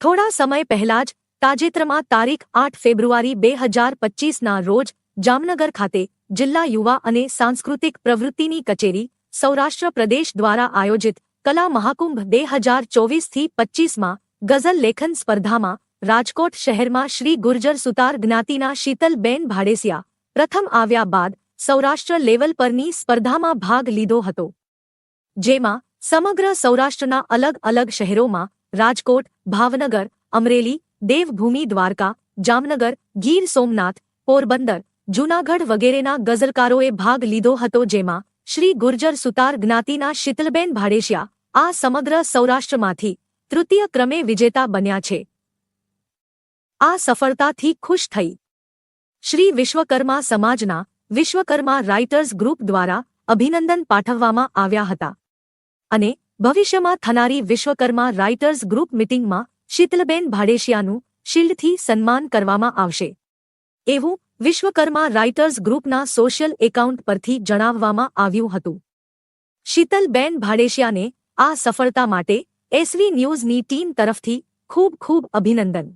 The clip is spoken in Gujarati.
થોડા સમય પહેલા જ તાજેતરમાં તારીખ આઠ ફેબ્રુઆરી બે હજાર પચીસના રોજ જામનગર ખાતે જિલ્લા યુવા અને સાંસ્કૃતિક પ્રવૃત્તિની કચેરી સૌરાષ્ટ્ર પ્રદેશ દ્વારા આયોજિત કલા મહાકુંભ બે હજાર ચોવીસથી પચીસમાં ગઝલ લેખન સ્પર્ધામાં રાજકોટ શહેરમાં શ્રી ગુર્જર સુતાર જ્ઞાતિના શીતલબેન ભાડેસિયા પ્રથમ આવ્યા બાદ સૌરાષ્ટ્ર લેવલ પરની સ્પર્ધામાં ભાગ લીધો હતો. જેમાં સમગ્ર સૌરાષ્ટ્રના અલગ અલગ શહેરોમાં રાજકોટ, ભાવનગર, અમરેલી, દેવભૂમિ, દ્વારકા, જામનગર, ગીર સોમનાથ, પોરબંદર, જૂનાગઢ વગેરેના ગઝલકારોએ ભાગ લીધો હતો જેમાં શ્રી ગુર્જર સુતાર જ્ઞાતિના શીતલબેન ભાડેશિયા આ સમગ્ર સૌરાષ્ટ્રમાંથી તૃતીય ક્રમે વિજેતા બન્યા છે. આ સફળતાથી ખુશ થઈ. શ્રી વિશ્વકર્મા સમાજના વિશ્વકર્મા રાઇટર્સ ગ્રુપ દ્વારા અભિનંદન પાઠવવામાં આવ્યા હતા. અને ભવિષ્યમાં થનારી વિશ્વકર્મા રાઇટર્સ ગ્રુપ મિટિંગમાં શીતલબેન ભાડેશિયાનું શિલ્ડથી સન્માન કરવામાં આવશે. એવું વિશ્વકર્મા રાઇટર્સ ગ્રુપના સોશિયલ એકાઉન્ટ પરથી જણાવવામાં આવ્યું હતું. શીતલબેન ભાડેશિયાને આ સફળતા માટે એસવી ન્યૂઝની ટીમ તરફથી ખૂબ ખૂબ અભિનંદન.